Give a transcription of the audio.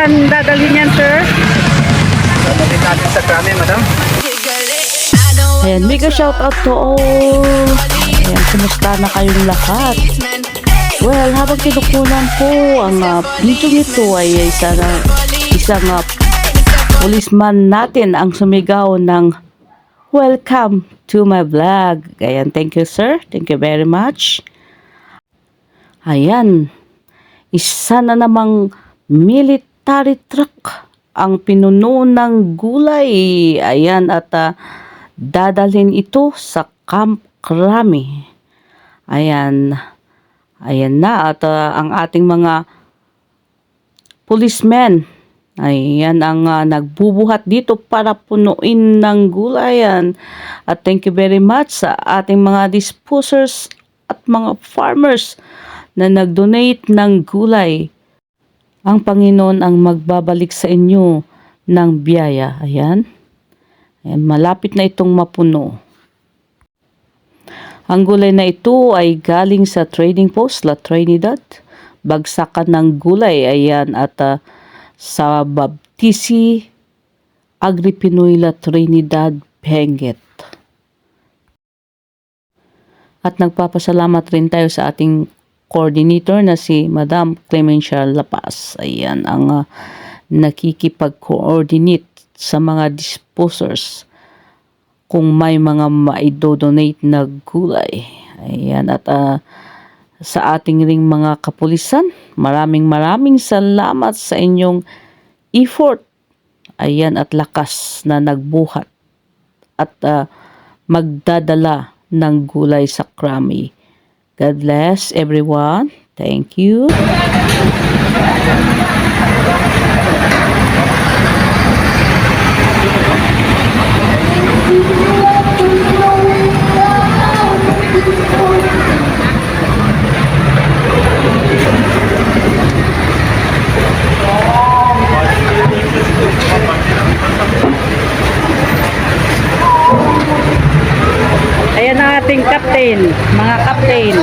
Saan dadalhin yan, sir? Dadalhin natin sa kami, madam. Ayan, mega shout out to all. Ayan, kumusta na kayong lahat? Well, habang kinukunan po ang uh, video ito ay isa na, isang uh, policeman natin ang sumigaw ng Welcome to my vlog. Ayan, thank you sir. Thank you very much. Ayan, isa na namang military truck ang pinuno ng gulay. Ayan, at ah, dadalhin ito sa Camp Krami. Ayan, ayan na. At ah, ang ating mga policemen, ayan ang ah, nagbubuhat dito para punuin ng gulayan. At thank you very much sa ating mga disposers at mga farmers na nag-donate ng gulay. Ang Panginoon ang magbabalik sa inyo ng biyaya. Ayan. Ayan, malapit na itong mapuno. Ang gulay na ito ay galing sa trading post La Trinidad. Bagsakan ng gulay, ayan, at ah, sa Baptisi Agripinoy La Trinidad, Benguet. At nagpapasalamat rin tayo sa ating coordinator na si Madam Clemencia La Paz. Ayan, ang ah, nakikipag-coordinate sa mga disposers kung may mga maidodonate na gulay. Ayan, at ah, sa ating ring mga kapulisan, maraming maraming salamat sa inyong effort. Ayan, at lakas na nagbuhat at ah, magdadala ng gulay sa Krami. God bless everyone. Thank you. Ating captain, mga captain.